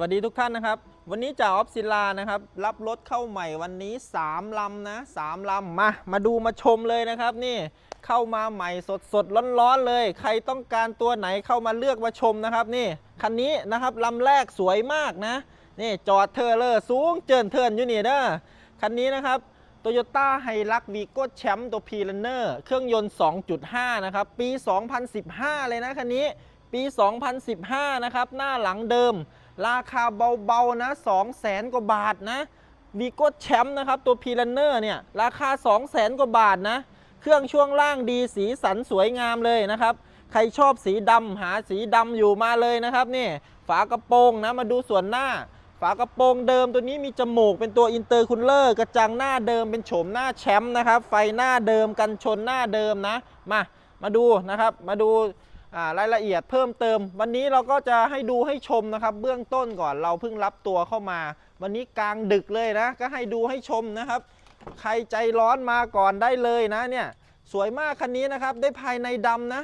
วัสดีทุกท่านนะครับ วันนี้จ่าออฟศิลานะครับ รับรถเข้าใหม่วันนี้ 3 ลำนะ3ลำมามาดูมาชมเลยนะครับ นี่เข้ามาใหม่สดสดร้อนร้อนๆเลย ใครต้องการตัวไหนเข้ามาเลือกมาชมนะครับ นี่คันนี้นะครับลำแรกสวยมากนะนี่จอดเทอร์เลอร์สูงเจินเทินอยู่นี่เด้อคันนี้นะครับโตโยต้าไฮรักวีโก้แชมป์ตัวพีลันเนอร์เครื่องยนต์ 2.5 นะครับ ปี 2015 เลยนะคันนี้ปี 2015 นะครับ หน้าหลังเดิม ราคาเบาๆนะ 200,000กว่าบาทนะวีโก้แชมป์นะครับ ตัวพีลันเนอร์เนี่ย ราคา 200,000กว่าบาทนะ เครื่องช่วงล่างดีสีสันสวยงามเลยนะครับ ใครชอบสีดำหาสีดำอยู่มาเลยนะครับนี่ ฝากระโปรงนะ มาดูส่วนหน้า ฝากระโปรงเดิมตัวนี้มีจมูกเป็นตัวอินเตอร์คูลเลอร์กระจังหน้าเดิมเป็นโฉมหน้าแชมป์นะครับ ไฟหน้าเดิมกันชนหน้าเดิมนะ มา มาดูนะครับ มาดู รายละเอียดเพิ่มเติม วันนี้เราก็จะให้ดูให้ชมนะครับ เบื้องต้นก่อนเราเพิ่งรับตัวเข้ามา วันนี้กลางดึกเลยนะ ก็ให้ดูให้ชมนะครับ ใครใจร้อนมาก่อนได้เลยนะเนี่ยสวยมากคันนี้นะครับ ได้ภายในดำนะ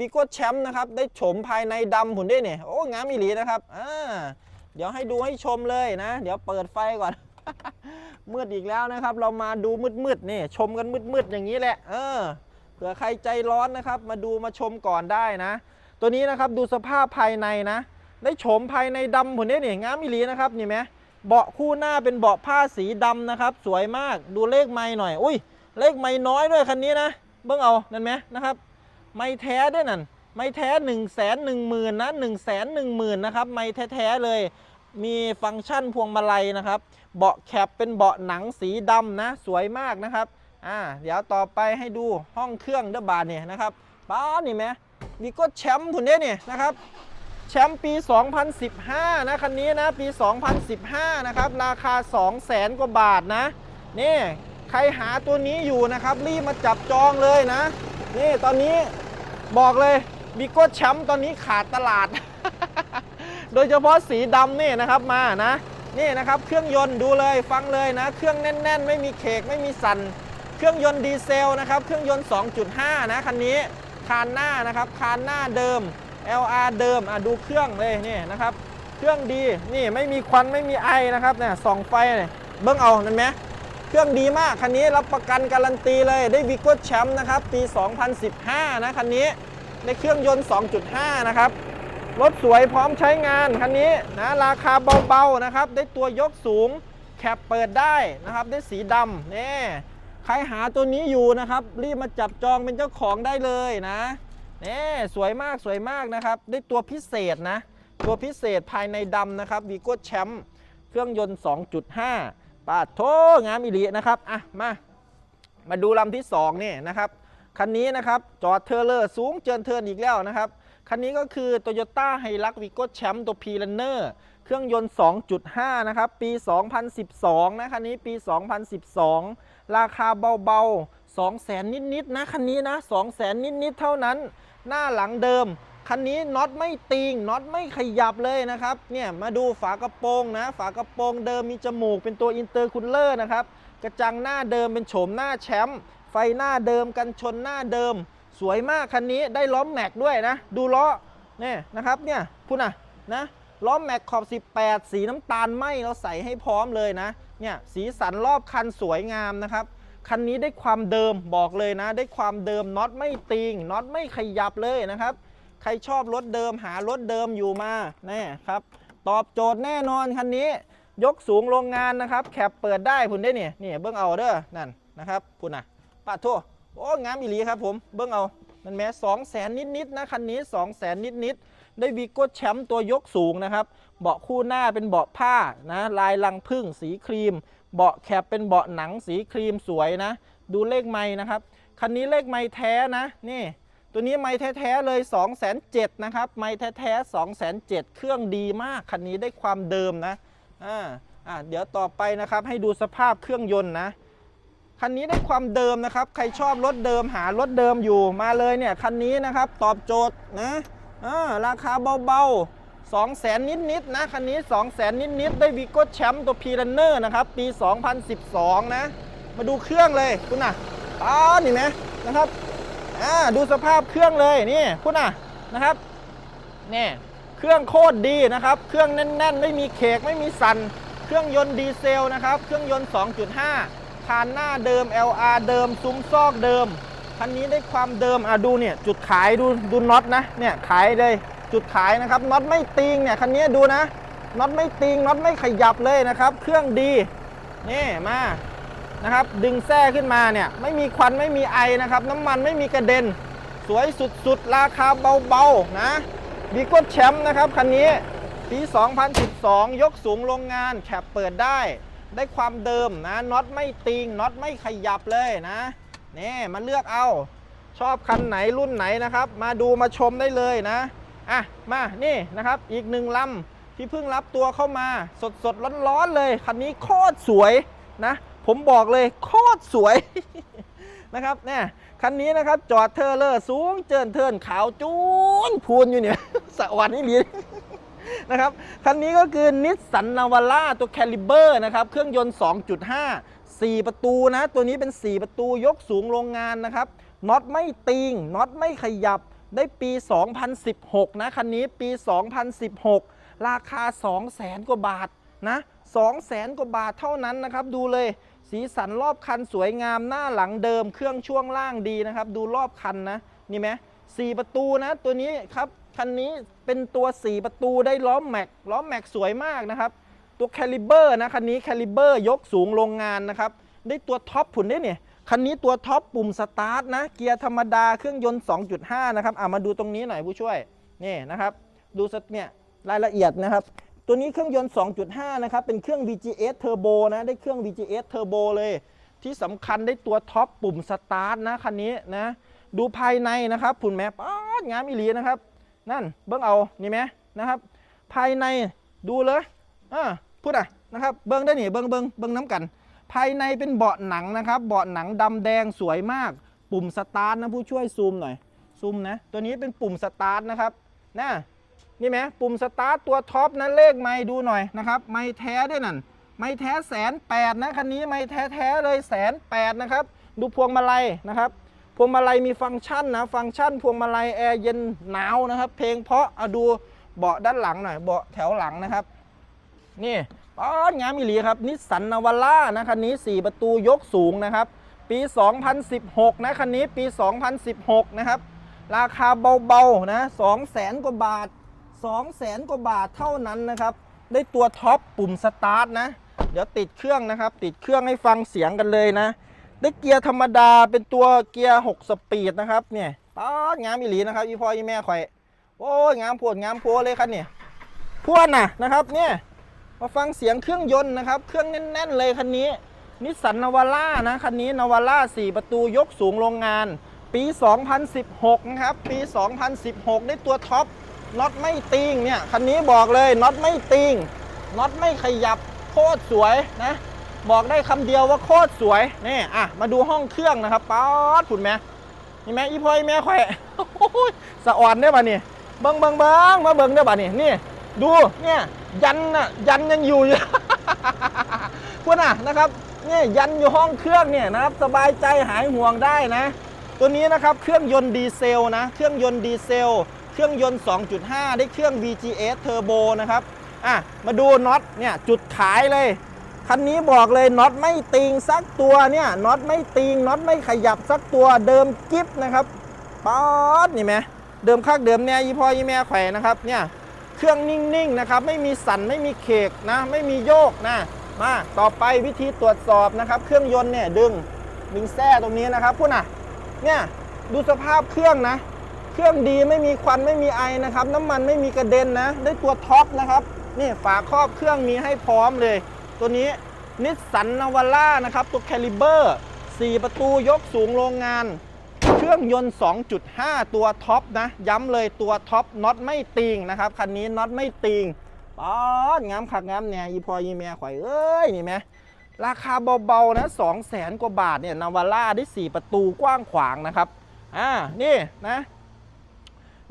วีโก้แชมป์นะครับ ได้โฉมภายในดำผุนได้เนี่ยโอ้งามอีหลีนะครับเดี๋ยวให้ดูให้ชมเลยนะ เดี๋ยวเปิดไฟก่อน มืดอีกแล้วนะครับ เรามาดูมืดๆนี่ชมกันมืดๆอย่างนี้แหละ เออ เผื่อใครใจร้อนนะครับ มาดูมาชมก่อนได้นะ ตัวนี้นะครับดูสภาพภายในนะ ได้โฉมภายในดำผุนได้เนี่งามอีหลีนะครับนี่ไหมเบาะคู่หน้าเป็นเบาะผ้าสีดำนะครับ สวยมากดูเลขไม้หน่อย อุ้ย เลขไม้น้อยด้วยคันนี้นะเบิ้องเอานั่นไหมนะครับ ไม่แท้ด้วยนั่นไม่แท้1นึ่งแสนหนึ่งหมื่นนะหนึ่งแสนหนึ่งหมื่นนะครับไม่แท้ๆเลย มีฟังก์ชันพวงมาลัยนะครับ เบาะแคปเป็นเบาะหนังสีดำนะ สวยมากนะครับ อ่าเดี๋ยวต่อไปให้ดูห้องเครื่องเดบานเนี่ยนะครับป้านี่ไหมวีโก้แชมป์ถุนเนี้ยเนี่ยนะครับแชมป์ปี 2015 นะคันนี้นะปี 2015 นะครับ ราคา 200,000 กว่าบาทนะ นี่ ใครหาตัวนี้อยู่นะครับ รีบมาจับจองเลยนะ นี่ตอนนี้บอกเลยบิโก้แชมป์ตอนนี้ขาดตลาด โดยเฉพาะสีดำนี่นะครับมานะ นี่นะครับ เครื่องยนต์ดูเลยฟังเลยนะ เครื่องแน่น ๆ ไม่มีเคกไม่มีสัน เครื่องยนต์ดีเซลนะครับ เครื่องยนต์ 2.5 นะคันนี้คานหน้านะครับคานหน้าเดิม LR เดิมอะดูเครื่องเลยนี่นะครับ เครื่องดีนี่ไม่มีควันไม่มีไอนะครับเนี่ยส่องไฟเนี่ยเบิ้งเอานั่นไหมเครื่องดีมากคันนี้รับประกันการันตีเลยได้วิโก้แชมป์นะครับปี 2015 นะคันนี้ในเครื่องยนต์ 2.5 นะครับรถสวยพร้อมใช้งานคันนี้นะราคาเบาๆนะครับ ได้ตัวยกสูงแคปเปิดได้นะครับ ได้สีดำนี่ ใครหาตัวนี้อยู่นะครับ รีบมาจับจองเป็นเจ้าของได้เลยนะนี่สวยมากสวยมากนะครับได้ตัวพิเศษนะ ตัวพิเศษภายในดำนะครับวีโก้แชมป์เครื่องยนต์ 2.5 ปาดโทงามอิลีนะครับอะมามาดูลำที่2นี่นะครับคันนี้นะครับจอดเทอร์เลอร์สูงเจินเทินอีกแล้วนะครับ คันนี้ก็คือ Toyota h i l u x v i g o Champ ตัว p r u n n e r เครื่องยนต์ 2.5 นะครับ ปี 2012 นะคันนี้ปี 2012 ราคาเบาๆ 200,000นิดๆนะคันนี้นะ200,000นิดๆเท่านั้น หน้าหลังเดิม คันนี้น็อตไม่ติงน็อตไม่ขยับเลยนะครับเนี่ยมาดูฝากระโปรงนะ ฝากระโปรงเดิมมีจมูกเป็นตัวอินเตอร์คูลเลอร์นะครับกระจังหน้าเดิมเป็นโฉมหน้าแชมป์ไฟหน้าเดิมกันชนหน้าเดิม สวยมากคันนี้ได้ล้อมแม็กด้วยนะ ดูล้อเนี่ยนะครับเนี่ยพูดนะนะล้อมแม็กขอบ 18 สีน้ำตาลไหมเราใส่ให้พร้อมเลยนะ เนี่ยสีสันรอบคันสวยงามนะครับ คันนี้ได้ความเดิมบอกเลยนะ ได้ความเดิมน็อตไม่ติงน็อตไม่ขยับเลยนะครับ ใครชอบรถเดิมหารถเดิมอยู่มาแน่ครับ ตอบโจทย์แน่นอนคันนี้ ยกสูงโรงงานนะครับ แคปเปิดได้พุ่นได้เนี่ยนี่เบิ้งเอาเด้อนั่นนะครับพุ่นะปาดโทโอ้งามอีหลีครับผมเบิ้งเอานั่นแม้สองแสนนิดๆนะคันนี้2องแสนนิดๆ ได้วีโก้แชมป์ตัวยกสูงนะครับ เบาะคู่หน้าเป็นเบาะผ้านะลายลังพึ่งสีครีม เบาะแคปเป็นเบาะหนังสีครีมสวยนะ ดูเลขไม้นะครับ คันนี้เลขไม้แท้นะนี่ตัวนี้ไม้แท้ๆเลย 2 0 0 0นะครับไม้แท้ๆ2 0 0 0 0เครื่องดีมากคันนี้ได้ความเดิมนะอ่าอ่าเดี๋ยวต่อไปนะครับให้ดูสภาพเครื่องยนต์นะคันนี้ได้ความเดิมนะครับ ใครชอบรถเดิมหารถเดิมอยู่มาเลยเนี่ย คันนี้นะครับตอบโจทย์นะ อ่าราคาเบาๆ2 0 0แสนนิดๆนะคันนี้ 2 0 0แสนนิดๆได้วีโก้แชมป์ตัวพีรันเนอร์นะครับ ปี 2012 นะ มาดูเครื่องเลยคุณน่ะอ๋อนี่ไหมนะครับอ่าดูสภาพเครื่องเลยนี่คุณน่ะนะครับนี่เครื่องโคตรดีนะครับ เครื่องแน่น ๆ ไม่มีเคกไม่มีสัน เครื่องยนต์ดีเซลนะครับ เครื่องยนต์ 2.5 คานหน้าเดิม LR เดิม ซุ้มซอกเดิม คันนี้ได้ความเดิมอะดูเนี่ยจุดขายดูดูน็อตนะเนี่ยขายเลยจุดขายนะครับน็อตไม่ติงเนี่ยคันนี้ดูนะน็อตไม่ติงน็อตไม่ขยับเลยนะครับ เครื่องดีนี่มานะครับดึงแส้ขึ้นมาเนี่ยไม่มีควันไม่มีไอนะครับ น้ำมันไม่มีกระเด็น สวยสุดๆ ราคาเบาๆนะบีโก้แชมป์นะครับคันนี้ปี 2012 ยกสูงโรงงานแคปเปิดได้ ได้ความเดิมนะน็อตไม่ติงน็อตไม่ขยับเลยนะ นี่มาเลือกเอา ชอบคันไหนรุ่นไหนนะครับ มาดูมาชมได้เลยนะอะมานี่นะครับอีกหนึ่งลำที่เพิ่งรับตัวเข้ามาสดสดๆร้อนๆเลยคันนี้โคตรสวยนะ ผมบอกเลยโคตรสวยนะครับเนี่ยคันนี้นะครับจอดเทอร์เลอร์สูงเจินเทินขาวจูนพูนอยู่เนี่ยสวรรค์นี่ลีนะครับคันนี้ก็คือนิสสันนาวาร่าตัวแคลิเบอร์นะครับ เครื่องยนต์ 2.5 4 ประตูนะ ตัวนี้เป็น 4 ประตูยกสูงโรงงานนะครับน็อตไม่ติงน็อตไม่ขยับได้ปี 2016 นะคันนี้ปี 2016 ราคา 200,000 กว่าบาทนะ200,000 กว่าบาทเท่านั้นนะครับ ดูเลย สีสันรอบคันสวยงามหน้าหลังเดิม เครื่องช่วงล่างดีนะครับ ดูรอบคันนะ นี่ไหมสี่ประตูนะ ตัวนี้ครับ คันนี้เป็นตัว 4 ประตูได้ล้อมแม็กล้อมแม็กสวยมากนะครับ ตัวแคลิเบอร์นะคันนี้แคลิเบอร์ยกสูงโรงงานนะครับ ได้ตัวท็อปผุนได้เนี่ยคันนี้ตัวท็อปปุ่มสตาร์ทนะ เกียร์ธรรมดาเครื่องยนต์ 2.5 นะครับอะมาดูตรงนี้หน่อยผู้ช่วยนี่นะครับ ดูสักเนี่ยรายละเอียดนะครับ ตัวนี้เครื่องยนต์ 2.5 นะครับ เป็นเครื่อง VGS Turbo นะ ได้เครื่อง VGS Turbo เลย ที่สำคัญได้ตัวท็อปปุ่มสตาร์ทนะคันนี้นะ ดูภายในนะครับผุนแมป๊าดงามอีหลีนะครับ นั่นเบิ้งเอานี่ไหมนะครับ ภายในดูเลยอ่า พูดอะนะครับเบิ้งได้หนี่เบิ้งเบิ้งเบิ้งน้ำกัน ภายในเป็นเบาะหนังนะครับ เบาะหนังดำแดงสวยมาก ปุ่มสตาร์ทนะผู้ช่วยซูมหน่อยซูมนะตัวนี้เป็นปุ่มสตาร์ทนะครับนะนี่ไหมปุ่มสตาร์ทตัวท็อปนะเลขไม่ดูหน่อยนะครับไม่แท้ด้วยนั่นไม่แท้แสนแปดนะคันนี้ไม่แท้แท้เลยแสนแปดนะครับดูพวงมาลัยนะครับพวงมาลัยมีฟังก์ชันนะฟังก์ชัน พวงมาลัยแอร์เย็นหนาวนะครับ เพลงเพราะเอาดูเบาะด้านหลังหน่อยเบาะแถวหลังนะครับ นี่ป๊อดงามอีหลีครับนิสสันนาวาร่านะคันนี้ 4 ประตูยกสูงนะครับ ปี 2016 นะคันนี้ปี 2016 นะครับ ราคาเบาๆนะ200,000กว่าบาท 200,000กว่าบาทเท่านั้นนะครับ ได้ตัวท็อปปุ่มสตาร์ทนะ เดี๋ยวติดเครื่องนะครับ ติดเครื่องให้ฟังเสียงกันเลยนะ ได้เกียร์ธรรมดาเป็นตัวเกียร์ 6 สปีดนะครับเนี่ยป๊อดงามอีหลีนะครับอีพ่ออีแม่ข่อยโอ้ยงามโพดงามโพเลยครับเนี่ยพวนน่ะนะครับเนี่ย มาฟังเสียงเครื่องยนต์นะครับ เครื่องแน่น ๆ เลยคันนี้ นิสสันนาวาร่านะ คันนี้นาวาร่า4 ประตูยกสูงโรงงาน ปี 2016 นะครับ ปี 2016 ได้ตัวท็อปน็อตไม่ติงเนี่ย คันนี้บอกเลยน็อตไม่ติงน็อตไม่ขยับโคตรสวยนะ บอกได้คำเดียวว่าโคตรสวยนี่อะมาดูห้องเครื่องนะครับป๊อดคุณแม่นี่แม่อีพอยแม่ข่อยสะอ่อนได้ป่ะนี่เบิ้งเบิ้งเบิ้งมาเบิ้งได้ป่ะนี่นี่ ดูเนี่ย ยันน่ะยันยังอยู่อยู่พวกน่ะนะครับเนี่ยยันอยู่ห้องเครื่องเนี่ยนะครับสบายใจหายห่วงได้นะ ตัวนี้นะครับเครื่องยนต์ดีเซลนะเครื่องยนต์ดีเซล เครื่องยนต์ 2.5 ได้เครื่อง VGS Turbo นะครับอะมาดูน็อตเนี่ยจุดขายเลยคันนี้บอกเลยน็อตไม่ติงสักตัวเนี่ยน็อตไม่ติงน็อตไม่ขยับสักตัวเดิมกิฟนะครับป๊อดนี่ไหมเดิมคักเดิมเนี่ยยี่พ่อยี่แม่แขวนะครับเนี่ย เครื่องนิ่งๆนะครับไม่มีสั่นไม่มีเคกนะไม่มีโยกนะมาต่อไปวิธีตรวจสอบนะครับ เครื่องยนต์เนี่ยดึงดึงแส้ตรงนี้นะครับพูดน่ะเนี่ยดูสภาพเครื่องนะ เครื่องดีไม่มีควันไม่มีไอนะครับ น้ำมันไม่มีกระเด็นนะ ได้ตัวท็อปนะครับนี่ฝาครอบเครื่องมีให้พร้อมเลย ตัวนี้นิสสันนาวาร่านะครับตัวแคลิเบอร์4ประตูยกสูงโรงงาน เครื่องยนต์ 2.5 ตัวท็อปนะ ย้ำเลยตัวท็อปน็อตไม่ติงนะครับ คันนี้น็อตไม่ติงป๊อดงามขักงามเนี่ยยีพอยีแม่ข่อยเอ้ย นี่ไหมราคาเบาๆนะ2 0 0แสนกว่าบาทเนี่ยนาวาร่าได้ 4 ประตูกว้างขวางนะครับ อ่า นี่นะ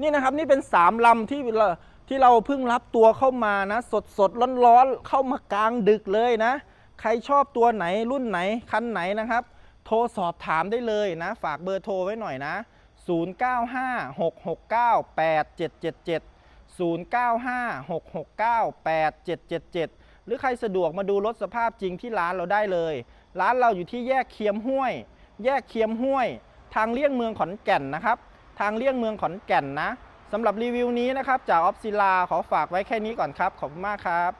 นี่นะครับนี่เป็น 3 ลำที่เราที่เราเพิ่งรับตัวเข้ามานะ สดสดร้อนๆ เข้ามากลางดึกเลยนะ ใครชอบตัวไหนรุ่นไหน คันไหนนะครับ โทรสอบถามได้เลยนะ ฝากเบอร์โทรไว้หน่อยนะ 0956698777 0956698777 หรือใครสะดวกมาดูรถสภาพจริงที่ร้านเราได้เลย ร้านเราอยู่ที่แยกเคียมห้วย แยกเคียมห้วย ทางเลี่ยงเมืองขอนแก่นนะครับ ทางเลี่ยงเมืองขอนแก่นนะสำหรับรีวิวนี้นะครับ จากออฟซิลาขอฝากไว้แค่นี้ก่อนครับ ขอบคุณมากครับ